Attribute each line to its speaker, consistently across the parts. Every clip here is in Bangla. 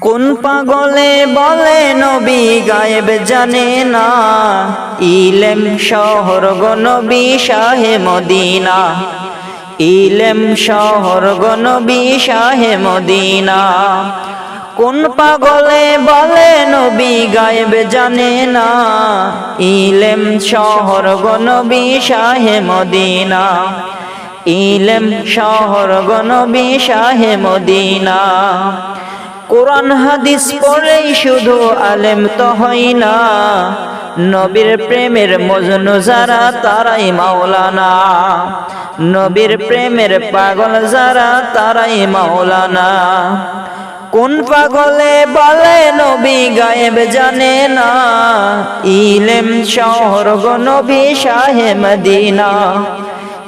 Speaker 1: কোন পাগলে বলে নবী গায়েব জানে না? ইলেম শহর গো শাহে মদিনা। ইলেম শহর গো নবী শাহে মদিনা। কোন পাগলে বলে নবী গায়েব জানে না? ইলেম শহর গো শাহে মদিনা। ইলেম শহর গো শাহে মদিনা। কোরআন হাদিস পড়েই শুধু আলেম তো হয় না। নবীর প্রেমের মজনু যারা, তারাই মাওলানা। নবীর প্রেমের পাগল যারা, তারাই মাওলানা। কোন পাগলে বলে নবী গায়েব জানে না। ইলেম শহর গো নবী শাহে মদিনা।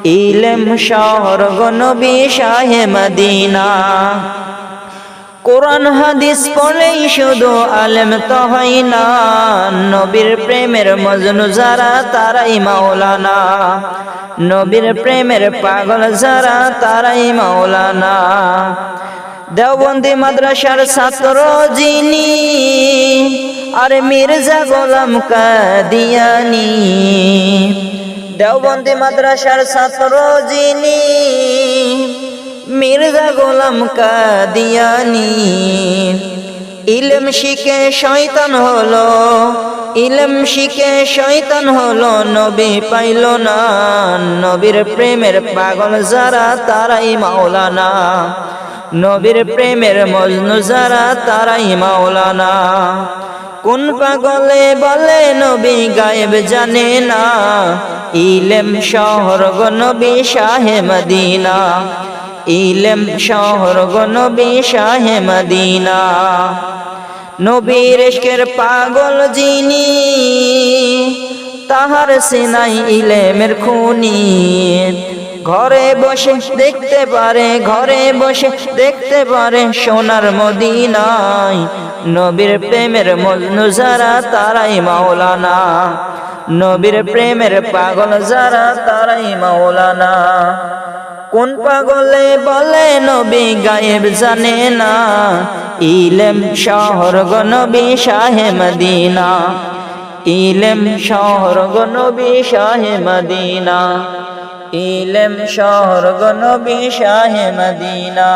Speaker 1: ইলেম শহর গো নবী শাহে মদিনা। কোরআন, হাদিস পড়েই শুধু আলেম তো হয় না। নবীর প্রেমের মজনু যারা, তারাই মাওলানা। নবীর প্রেমের পাগল যারা, তারাই মাওলানা। দেওবন্দি মাদ্রাসার ছাত্র যিনি, আর মির্জা গোলাম কাদিয়ানি। দেওবন্দি মাদ্রাসার ছাত্র যিনি মির্জা গোলাম কাদিয়ানি। ইলম শিখে শয়তান হলো, ইলম শিখে শয়তান হলো, নবী পাইল না। নবীর প্রেমের পাগল যারা, তারাই মাওলানা। নবীর প্রেমের মজনু যারা, তারাই মাওলানা। কোন পাগলে বলে, নবী গায়েব জানে না। ইলেম শহর গো নবী শাহে মদিনা। ইলেম শহর গো নবী শাহে মদিনা। নবীর পাগল যিনি, তাহার সিনাই ইলেমের খুনি। ঘরে বসে দেখতে পারে, ঘরে বসে দেখতে পারে সোনার মদিনায়। নবীর প্রেমের মজনু যারা, তারাই মাওলানা। নবীর প্রেমের পাগল যারা, তারাই মাওলানা। কোন পাগলে বলে নবী গায়েব জানে না? ইলেম শহর গনবী নবী শাহে মদিনা। ইলেম শহর নবী শাহে মদিনা। ইলেম শহর নবী শাহে মদিনা।